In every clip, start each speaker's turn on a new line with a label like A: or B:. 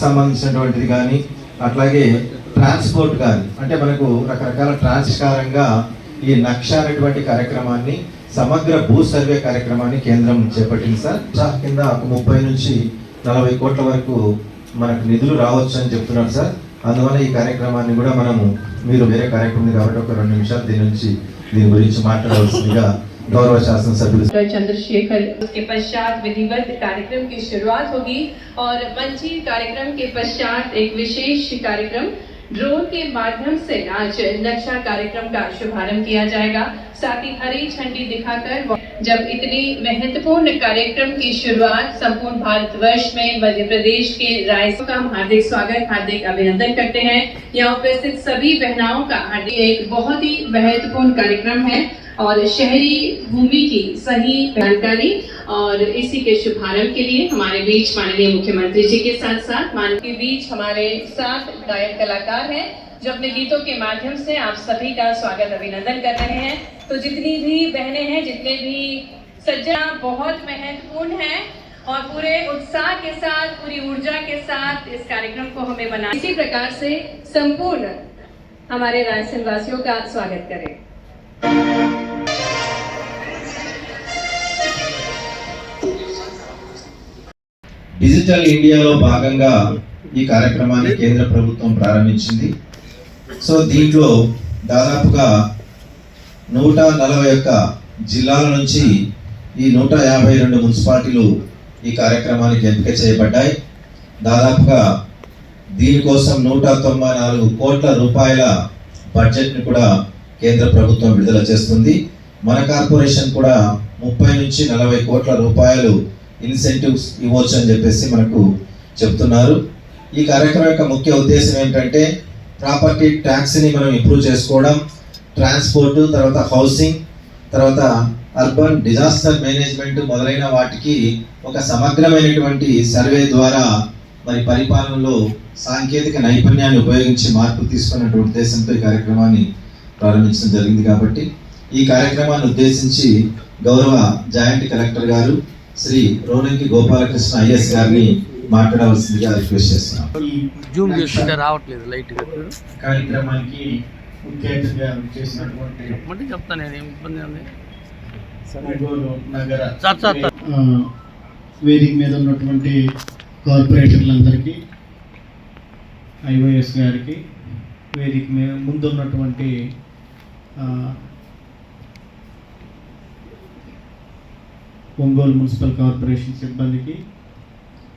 A: సంబంధించినటువంటిది కానీ అట్లాగే ట్రాన్స్పోర్ట్ కానీ అంటే మనకు రకరకాల ట్రాన్స్కారంగా ఈ నక్ష అనేటువంటి కార్యక్రమాన్ని సమగ్ర భూ సర్వే కార్యక్రమాన్ని కేంద్రం చేపట్టింది సార్. కింద ఒక ముప్పై నుంచి నలభై కోట్ల వరకు మనకు నిధులు రావచ్చు అని చెప్తున్నారు సార్. అందువల్ల ఈ కార్యక్రమాన్ని కూడా మనము మీరు వేరే కార్యక్రమం కాబట్టి ఒక రెండు నిమిషాలు దీని నుంచి దీని గురించి మాట్లాడవలసిందిగా गौरव शासन
B: सभी चंद्रशेखर। उसके पश्चात विधिवत कार्यक्रम की शुरुआत होगी और मंची कार्यक्रम के पश्चात एक विशेष कार्यक्रम ड्रोन के माध्यम से आज नक्शा कार्यक्रम का शुभारंभ किया जाएगा। साथ ही हरी झंडी दिखाकर जब इतनी महत्वपूर्ण कार्यक्रम की शुरुआत संपूर्ण भारतवर्ष में मध्य प्रदेश के रायसों का हार्दिक स्वागत, हार्दिक अभिनंदन करते हैं। यहाँ उपस्थित सभी बहनाओं का हार्दिक एक बहुत ही महत्वपूर्ण कार्यक्रम है। और शहरी भूमि की सही जानकारी और इसी के शुभारंभ के लिए हमारे बीच माननीय मुख्यमंत्री जी के साथ साथ मान के बीच हमारे साथ गायक कलाकार हैं जो अपने गीतों के माध्यम से आप सभी का स्वागत अभिनंदन कर रहे हैं। तो जितनी भी बहनें हैं जितने भी सज्जा बहुत महत्वपूर्ण है और पूरे उत्साह के साथ पूरी ऊर्जा के साथ इस कार्यक्रम को हमें बना इसी प्रकार से संपूर्ण हमारे रायसन वासियों का स्वागत करें।
A: డిజిటల్ ఇండియాలో భాగంగా ఈ కార్యక్రమాన్ని కేంద్ర ప్రభుత్వం ప్రారంభించింది. సో దీంట్లో దాదాపుగా నూట నలభై ఒక్క జిల్లాల నుంచి ఈ నూట యాభై రెండు మున్సిపాలిటీలు ఈ కార్యక్రమానికి ఎంపిక చేయబడ్డాయి. దాదాపుగా దీనికోసం నూట తొంభై నాలుగు కోట్ల రూపాయల బడ్జెట్ని కూడా కేంద్ర ప్రభుత్వం విడుదల చేస్తుంది. మన కార్పొరేషన్ కూడా ముప్పై నుంచి నలభై కోట్ల రూపాయలు ఇన్సెంటివ్స్ ఇవ్వచ్చు అని చెప్పేసి మనకు చెప్తున్నారు. ఈ కార్యక్రమం యొక్క ముఖ్య ఉద్దేశం ఏంటంటే ప్రాపర్టీ ట్యాక్స్ని మనం ఇంప్రూవ్ చేసుకోవడం ట్రాన్స్పోర్ట్ తర్వాత హౌసింగ్ తర్వాత అర్బన్ డిజాస్టర్ మేనేజ్మెంట్ మొదలైన వాటికి ఒక సమగ్రమైనటువంటి సర్వే ద్వారా మరి పరిపాలనలో సాంకేతిక నైపుణ్యాన్ని ఉపయోగించి మార్పు తీసుకున్నటువంటి ఉద్దేశంతో ఈ కార్యక్రమాన్ని ప్రారంభించడం జరిగింది కాబట్టి ఈ కార్యక్రమాన్ని ఉద్దేశించి గౌరవ జాయింట్ కలెక్టర్ గారు శ్రీ రోనంకి గోపాలకృష్ణ ఐఎస్ గారిని మాట్లాడవలసిందిగా రిక్వెస్ట్ చేస్తున్నాం.
C: జూమ్ చేసుకుంటే రావట్లేదు లైట్
D: కార్యక్రమానికి ముఖ్య అతిథిగా చేసినటువంటి
C: చెప్పమంటే చెప్తాను నేను ఏం ఇబ్బంది ఉంది
D: వేదిక మీద ఉన్నటువంటి కార్పొరేటర్లందరికీ ఐఓఎస్ గారికి వేదిక మీద ముందు ఉన్నటువంటి ఆ, ఒంగోలు మున్సిపల్ కార్పొరేషన్ సిబ్బందికి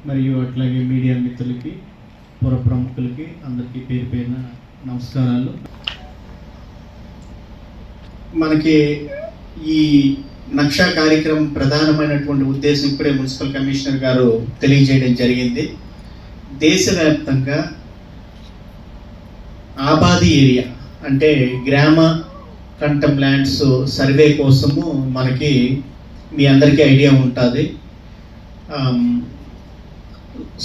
D: మరియు అట్లాగే మీడియా మిత్రులకి పుర ప్రముఖులకి అందరికీ పేరు పేరున నమస్కారాలు. మనకి ఈ నక్షా కార్యక్రమం ప్రధానమైనటువంటి ఉద్దేశం ఇప్పుడే మున్సిపల్ కమిషనర్ గారు తెలియజేయడం జరిగింది. దేశవ్యాప్తంగా ఆబాది ఏరియా అంటే గ్రామ కంఠం ల్యాండ్స్ సర్వే కోసము మనకి మీ అందరికీ ఐడియా ఉంటుంది.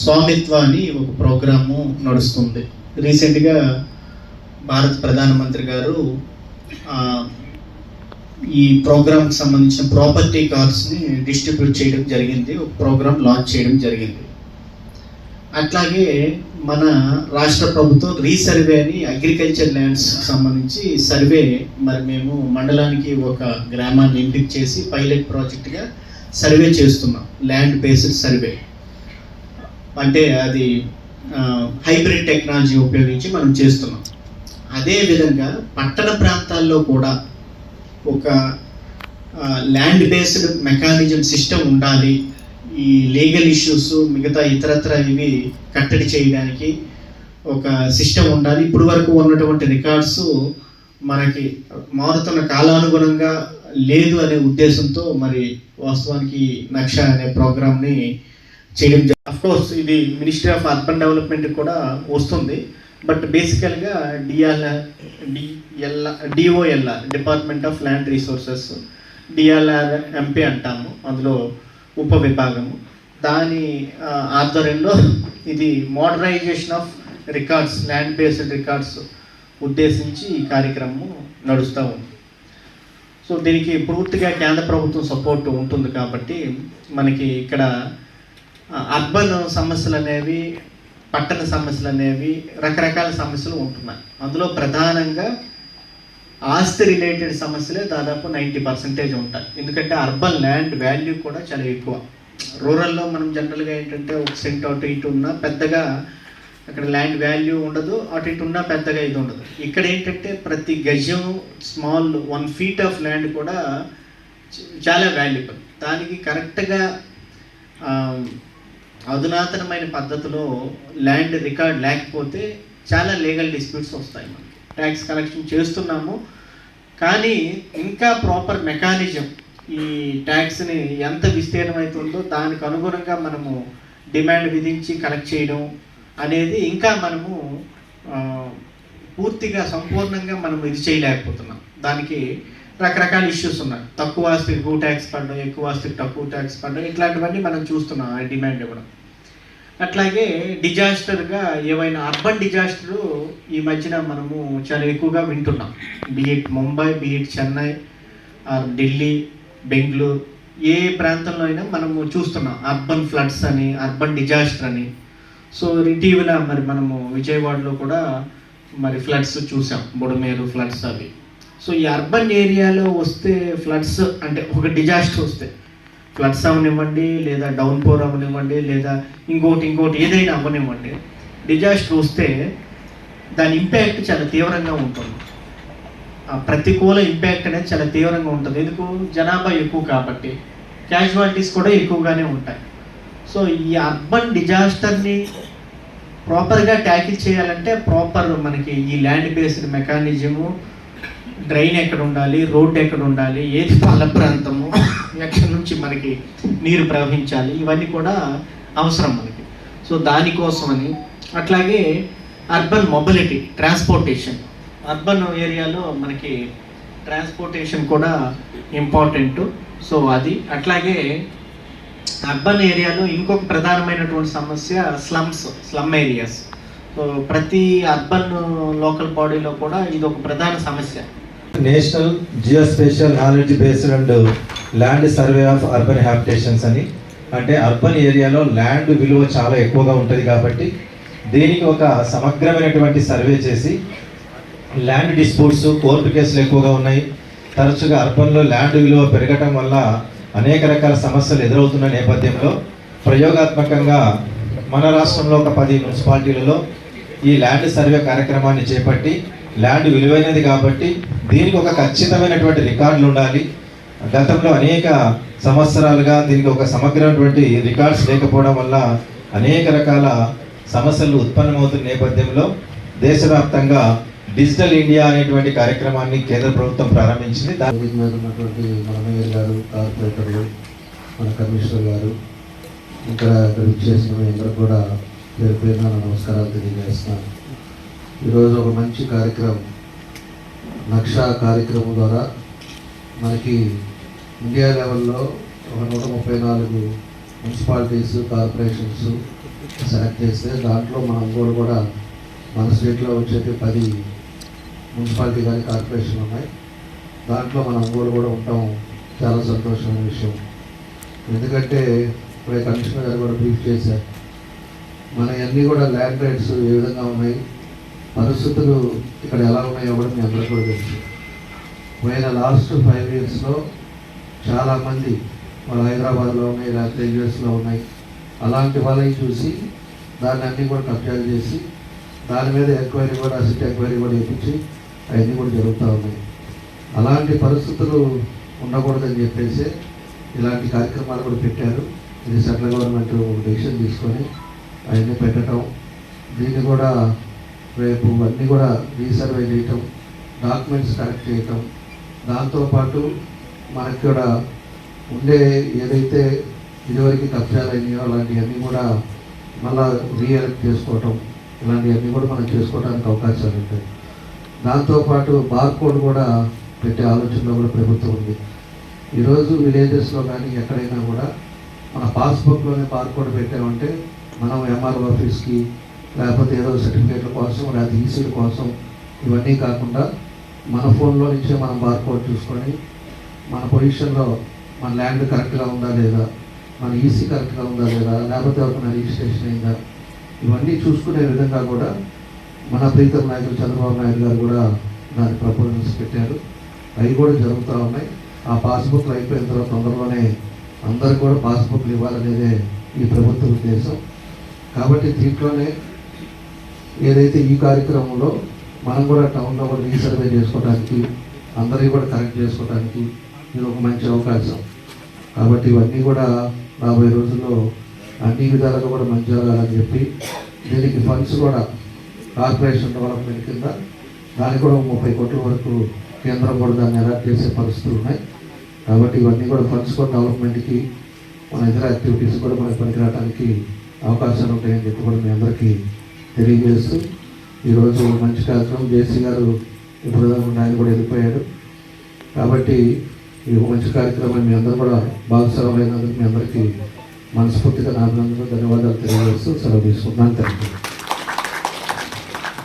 D: స్వామిత్వ అని ఒక ప్రోగ్రాము నడుస్తుంది. రీసెంట్గా భారత ప్రధానమంత్రి గారు ఈ ప్రోగ్రామ్కి సంబంధించిన ప్రాపర్టీ కార్డ్స్ని డిస్ట్రిబ్యూట్ చేయడం జరిగింది. ఒక ప్రోగ్రామ్ లాంచ్ చేయడం జరిగింది. అట్లాగే మన రాష్ట్ర ప్రభుత్వం రీసర్వే అని అగ్రికల్చర్ ల్యాండ్స్ సంబంధించి సర్వే మరి మేము మండలానికి ఒక గ్రామాన్ని ఎంపిక చేసి పైలట్ ప్రాజెక్ట్గా సర్వే చేస్తున్నాం. Land based survey. అంటే అది హైబ్రిడ్ టెక్నాలజీ ఉపయోగించి మనం చేస్తున్నాం. అదేవిధంగా పట్టణ ప్రాంతాల్లో కూడా ఒక ల్యాండ్ బేస్డ్ మెకానిజం సిస్టమ్ ఉండాలి. ఈ లీగల్ ఇష్యూస్ మిగతా ఇతరత్ర ఇవి కట్టడి చేయడానికి ఒక సిస్టమ్ ఉండాలి. ఇప్పుడు వరకు ఉన్నటువంటి రికార్డ్స్ మనకి మారుతున్న కాలానుగుణంగా లేదు అనే ఉద్దేశంతో మరి వాస్తవానికి నక్ష అనే ప్రోగ్రామ్ని చేయడం అఫ్ కోర్స్ ఇది మినిస్ట్రీ ఆఫ్ అర్బన్ డెవలప్మెంట్ కూడా వస్తుంది. బట్ బేసికల్గా DLR DL DOLR department of land resources DLR MP అంటాము. అందులో ఉప విభాగము దాని ఆధ్వర్యంలో ఇది modernisation of records land based records ఉద్దేశించి ఈ కార్యక్రమం నడుస్తూ ఉంది. సో దీనికి పూర్తిగా కేంద్ర ప్రభుత్వం సపోర్ట్ ఉంటుంది కాబట్టి మనకి ఇక్కడ అర్బన్ సమస్యలు అనేవి పట్టణ సమస్యలు అనేవి రకరకాల సమస్యలు ఉంటున్నాయి. అందులో ప్రధానంగా ఆస్తి రిలేటెడ్ సమస్యలే దాదాపు నైంటీ పర్సెంటేజ్ ఉంటాయి. ఎందుకంటే అర్బన్ ల్యాండ్ వాల్యూ కూడా చాలా ఎక్కువ. రూరల్లో మనం జనరల్గా ఏంటంటే ఒక సెంట్ అటు ఇటు ఉన్నా పెద్దగా అక్కడ ల్యాండ్ వాల్యూ ఉండదు అటు ఇటు ఉన్నా పెద్దగా ఇది ఉండదు. ఇక్కడ ఏంటంటే ప్రతి గజం small one feet of land కూడా చాలా వాల్యుబుల్. దానికి కరెక్ట్గా అధునాతనమైన పద్ధతిలో ల్యాండ్ రికార్డ్ లేకపోతే చాలా లీగల్ డిస్ప్యూట్స్ వస్తాయి మనకి. ట్యాక్స్ కలెక్షన్ చేస్తున్నాము. కానీ ఇంకా ప్రాపర్ మెకానిజం ఈ ట్యాక్స్ని ఎంత విస్తీర్ణమవుతుందో దానికి అనుగుణంగా మనము డిమాండ్ విధించి కలెక్ట్ చేయడం అనేది ఇంకా మనము పూర్తిగా సంపూర్ణంగా మనం ఇది చేయలేకపోతున్నాం. దానికి రకరకాల ఇష్యూస్ ఉన్నాయి. తక్కువ ఆస్తికి ఎక్కువ ట్యాక్స్ పడడం ఎక్కువ ఆస్తికి తక్కువ ట్యాక్స్ పడడం ఇట్లాంటివన్నీ మనం చూస్తున్నాం ఆ డిమాండ్ ఇవ్వడం. అట్లాగే డిజాస్టర్గా ఏవైనా అర్బన్ డిజాస్టర్ ఈ మధ్యన మనము చాలా ఎక్కువగా వింటున్నాం. Be it Mumbai be it Chennai or Delhi Bengaluru ఏ ప్రాంతంలో అయినా మనము చూస్తున్నాం అర్బన్ ఫ్లడ్స్ అని అర్బన్ డిజాస్టర్ అని. సో ఇటీవల మరి మనము విజయవాడలో కూడా మరి ఫ్లడ్స్ చూసాం. బుడమేరు ఫ్లడ్స్ అవి. సో ఈ అర్బన్ ఏరియాలో వస్తే ఫ్లడ్స్ అంటే ఒక డిజాస్టర్ వస్తే ఫ్లడ్స్ అవనివ్వండి లేదా డౌన్ పోర్ అవనివ్వండి లేదా ఇంకోటి ఇంకోటి ఏదైనా అవ్వనివ్వండి. డిజాస్టర్ వస్తే దాని ఇంపాక్ట్ చాలా తీవ్రంగా ఉంటుంది. ఆ ప్రతికూల ఇంపాక్ట్ అనేది చాలా తీవ్రంగా ఉంటుంది. ఎందుకు? జనాభా ఎక్కువ కాబట్టి. క్యాజువాలిటీస్ కూడా ఎక్కువగానే ఉంటాయి. సో ఈ అర్బన్ డిజాస్టర్ని ప్రాపర్గా ట్యాకిల్ చేయాలంటే ప్రాపర్ మనకి ఈ ల్యాండ్ బేస్డ్ మెకానిజము డ్రైన్ ఎక్కడ ఉండాలి రోడ్ ఎక్కడ ఉండాలి ఏది? పాల ప్రాంతము. ఎక్కడి నుంచి మనకి నీరు ప్రవహించాలి. ఇవన్నీ కూడా అవసరం మనకి. సో దానికోసమని అట్లాగే అర్బన్ మొబిలిటీ ట్రాన్స్పోర్టేషన్. అర్బన్ ఏరియాలో మనకి ట్రాన్స్పోర్టేషన్ కూడా ఇంపార్టెంట్. సో అది. అట్లాగే అర్బన్ ఏరియాలో ఇంకొక ప్రధానమైనటువంటి సమస్య స్లమ్స్ స్లమ్ ఏరియాస్. సో ప్రతి అర్బన్ లోకల్ బాడీలో కూడా ఇది ఒక ప్రధాన సమస్య.
A: National geospatial knowledge based and land survey of urban habitations అని. అంటే అర్బన్ ఏరియాలో ల్యాండ్ విలువ చాలా ఎక్కువగా ఉంటుంది కాబట్టి దీనికి ఒక సమగ్రమైనటువంటి సర్వే చేసి ల్యాండ్ డిస్ప్యూట్స్ కోర్టు కేసులు ఎక్కువగా ఉన్నాయి. తరచుగా అర్బన్లో ల్యాండ్ విలువ పెరగటం వల్ల అనేక రకాల సమస్యలు ఎదురవుతున్న నేపథ్యంలో ప్రయోగాత్మకంగా మన రాష్ట్రంలో ఒక పది మున్సిపాలిటీలలో ఈ ల్యాండ్ సర్వే కార్యక్రమాన్ని చేపట్టి ల్యాండ్ విలువైనది కాబట్టి దీనికి ఒక ఖచ్చితమైనటువంటి రికార్డులు ఉండాలి. గతంలో అనేక సంవత్సరాలుగా దీనికి ఒక సమగ్రమైనటువంటి రికార్డ్స్ లేకపోవడం వల్ల అనేక రకాల సమస్యలు ఉత్పన్నమవుతున్న నేపథ్యంలో దేశవ్యాప్తంగా డిజిటల్ ఇండియా అనేటువంటి కార్యక్రమాన్ని కేంద్ర ప్రభుత్వం ప్రారంభించింది. దా-
E: మీద ఉన్నటువంటి మన గారు కార్పొరేటర్లు మన కమిషనర్ గారు ఇక్కడ ఇక్కడ విచ్చేసిన మీ అందరూ కూడా పేరు పేరున నా నమస్కారాలు తెలియజేస్తున్నాను. ఈరోజు ఒక మంచి కార్యక్రమం. నక్ష కార్యక్రమం ద్వారా మనకి ఇండియా లెవెల్లో ఒక నూట ముప్పై నాలుగు మున్సిపాలిటీస్ కార్పొరేషన్స్ సెలెక్ట్ చేస్తే దాంట్లో మన ఒంగోలు కూడా మన స్టేట్లో వచ్చేటి పది మున్సిపాలిటీ కానీ కార్పొరేషన్ ఉన్నాయి. దాంట్లో మన ఒంగోలు కూడా ఉండటం చాలా సంతోషమైన విషయం. ఎందుకంటే ఇప్పుడే కమిషనర్ గారు కూడా బ్రీఫ్ చేశారు. మన అన్నీ కూడా ల్యాండ్ రైట్స్ ఏ విధంగా ఉన్నాయి? పరిస్థితులు ఇక్కడ ఎలా ఉన్నాయో కూడా మీ అందరూ కూడా తెలుసు. పోయిన లాస్ట్ ఫైవ్ ఇయర్స్లో చాలామంది వాళ్ళు హైదరాబాద్లో ఉన్నాయి లేకపోతే యూఎస్లో ఉన్నాయి. అలాంటి వాళ్ళని చూసి దాన్ని అన్నీ కూడా కబ్జాలు చేసి దాని మీద ఎంక్వైరీ కూడా అసిట్ ఎంక్వైరీ కూడా ఇప్పించి అవన్నీ కూడా జరుగుతూ ఉన్నాయి. అలాంటి పరిస్థితులు ఉండకూడదని చెప్పేసి ఇలాంటి కార్యక్రమాలు కూడా పెట్టారు. ఇది సెంట్రల్ గవర్నమెంట్ ఒక డెసిషన్ తీసుకొని అవన్నీ పెట్టడం దీన్ని కూడా రేపు అన్నీ కూడా రీసర్వే చేయటం డాక్యుమెంట్స్ కరెక్ట్ చేయటం దాంతోపాటు మనకి కూడా ఉండే ఏదైతే ఇదివరకు కబ్జాలు అలాంటివన్నీ కూడా మళ్ళా రీఎలెక్ట్ చేసుకోవటం ఇలాంటివన్నీ కూడా మనం చేసుకోవడానికి అవకాశాలు ఉంటాయి. దాంతోపాటు బార్కోడ్ కూడా పెట్టే ఆలోచనలో కూడా ప్రభుత్వం ఉంది. ఈరోజు విలేజెస్లో కానీ ఎక్కడైనా కూడా మన పాస్బుక్లోనే బార్కోడ్ పెట్టామంటే మనం ఎంఆర్ఓ ఆఫీస్కి లేకపోతే ఏదో సర్టిఫికేట్ల కోసం లేకపోతే ఈసీల కోసం ఇవన్నీ కాకుండా మన ఫోన్లో నుంచే మనం బార్కోడ్ చూసుకొని మన పొజిషన్లో మన ల్యాండ్ కరెక్ట్గా ఉందా లేదా మన ఈసీ కరెక్ట్గా ఉందా లేదా లేకపోతే ఎవరికైనా రిజిస్ట్రేషన్ అయిందా ఇవన్నీ చూసుకునే విధంగా కూడా మన ప్రీతం నాయకులు చంద్రబాబు నాయుడు గారు కూడా దాని ప్రపోజల్స్ పెట్టారు. అవి కూడా జరుగుతూ ఉన్నాయి. ఆ పాస్బుక్లు అయిపోయిన తర్వాత తొందరలోనే అందరు కూడా పాస్బుక్లు ఇవ్వాలనేదే ఈ ప్రభుత్వ ఉద్దేశం. కాబట్టి దీంట్లోనే ఏదైతే ఈ కార్యక్రమంలో మనం కూడా టౌన్లో కూడా రీసర్వే చేసుకోవడానికి అందరికీ కూడా కరెక్ట్ చేసుకోవడానికి ఇది ఒక మంచి అవకాశం. కాబట్టి ఇవన్నీ కూడా రాబోయే రోజుల్లో అన్ని విధాలుగా కూడా మంచి జరగాలని చెప్పి దీనికి ఫండ్స్ కూడా కార్పొరేషన్ డెవలప్మెంట్ కింద దానికి కూడా ముప్పై కోట్ల వరకు కేంద్రం కూడా దాన్ని అలాట్ చేసే పరిస్థితులు ఉన్నాయి. కాబట్టి ఇవన్నీ కూడా ఫండ్స్ కూడా డెవలప్మెంట్కి మన ఇతర యాక్టివిటీస్ కూడా మనకి పనికిరావడానికి అవకాశాలు ఉంటాయని చెప్పి కూడా మీ అందరికీ తెలియజేస్తూ ఈరోజు మంచి కార్యక్రమం జేసీ గారు ఇప్పుడు దాకా ఆయన కూడా వెళ్ళిపోయాడు. కాబట్టి ఈ మంచి కార్యక్రమం మీ అందరూ కూడా భాగస్వామైనందుకు మీ అందరికీ మనస్ఫూర్తిగా అభినందనలు ధన్యవాదాలు తెలియజేస్తూ సెలవు తీసుకుంటున్నాను. Thank you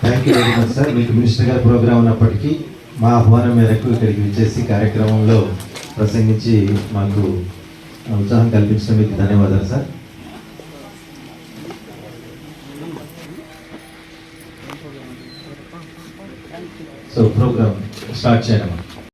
A: thank you very much sir మీకు మినిస్టర్ గారి ప్రోగ్రాం ఉన్నప్పటికీ మా ఆహ్వానం మేరకు ఇక్కడికి విచ్చేసి కార్యక్రమంలో ప్రసంగించి మాకు ఉత్సాహం కల్పించిన మీకు ధన్యవాదాలు సార్ సో ప్రోగ్రామ్ స్టార్ట్ చేయడం